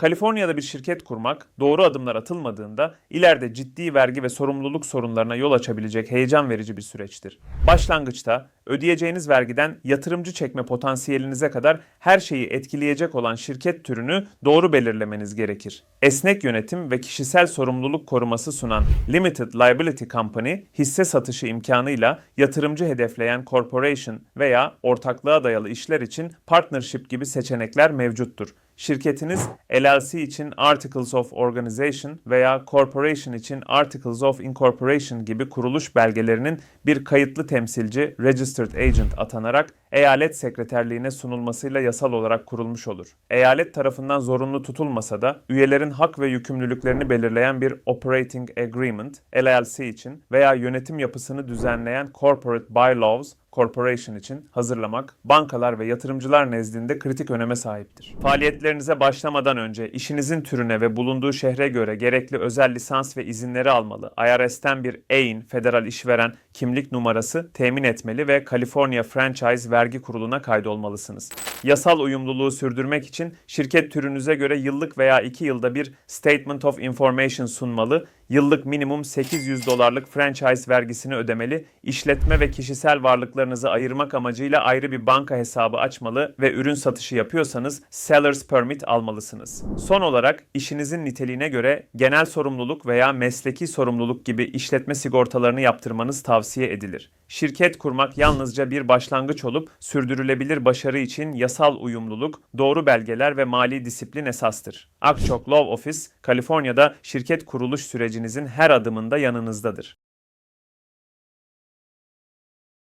Kaliforniya'da bir şirket kurmak, doğru adımlar atılmadığında ileride ciddi vergi ve sorumluluk sorunlarına yol açabilecek heyecan verici bir süreçtir. Başlangıçta ödeyeceğiniz vergiden yatırımcı çekme potansiyelinize kadar her şeyi etkileyecek olan şirket türünü doğru belirlemeniz gerekir. Esnek yönetim ve kişisel sorumluluk koruması sunan Limited Liability Company, hisse satışı imkanıyla yatırımcı hedefleyen corporation veya ortaklığa dayalı işler için partnership gibi seçenekler mevcuttur. Şirketiniz LLC için Articles of Organization veya Corporation için Articles of Incorporation gibi kuruluş belgelerinin bir kayıtlı temsilci Registered Agent atanarak eyalet sekreterliğine sunulmasıyla yasal olarak kurulmuş olur. Eyalet tarafından zorunlu tutulmasa da üyelerin hak ve yükümlülüklerini belirleyen bir Operating Agreement LLC için veya yönetim yapısını düzenleyen Corporate Bylaws Corporation için hazırlamak bankalar ve yatırımcılar nezdinde kritik öneme sahiptir. Faaliyetlerinize başlamadan önce işinizin türüne ve bulunduğu şehre göre gerekli özel lisans ve izinleri almalı. IRS'ten bir EIN, federal işveren kimlik numarası temin etmeli ve California Franchise Vergi Kurulu'na kaydolmalısınız. Yasal uyumluluğu sürdürmek için şirket türünüze göre yıllık veya 2 yılda bir Statement of Information sunmalı, yıllık minimum 800 dolarlık franchise vergisini ödemeli, işletme ve kişisel varlıklarınızı ayırmak amacıyla ayrı bir banka hesabı açmalı ve ürün satışı yapıyorsanız Seller's Permit almalısınız. Son olarak işinizin niteliğine göre genel sorumluluk veya mesleki sorumluluk gibi işletme sigortalarını yaptırmanız tavsiye edilir. Şirket kurmak yalnızca bir başlangıç olup sürdürülebilir başarı için yasal uyumluluk, doğru belgeler ve mali disiplin esastır. Akçok Law Office, Kaliforniya'da şirket kuruluş sürecinizin her adımında yanınızdadır.